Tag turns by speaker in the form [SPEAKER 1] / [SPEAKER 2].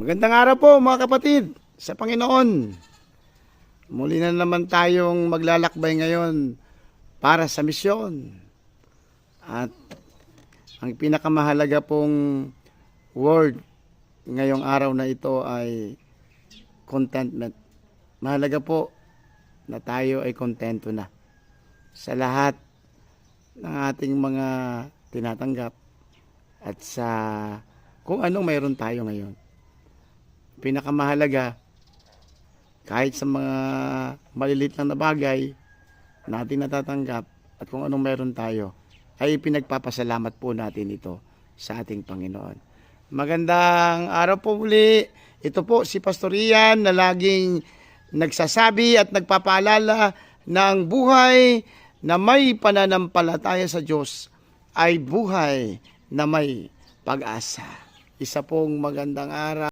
[SPEAKER 1] Magandang araw po mga kapatid sa Panginoon. Muli na naman tayong maglalakbay ngayon para sa misyon. At ang pinakamahalaga pong word ngayong araw na ito ay contentment. Mahalaga po na tayo ay kontento na sa lahat ng ating mga tinatanggap at sa kung anong mayroon tayo ngayon. Pinakamahalaga, kahit sa mga malilit lang na bagay natin natatanggap at kung anong mayroon tayo, ay pinagpapasalamat po natin ito sa ating Panginoon. Magandang araw po muli. Ito po si Pastor Ian na laging nagsasabi at nagpapaalala na ang buhay na may pananampalataya sa Diyos ay buhay na may pag-asa. Isa pong magandang araw.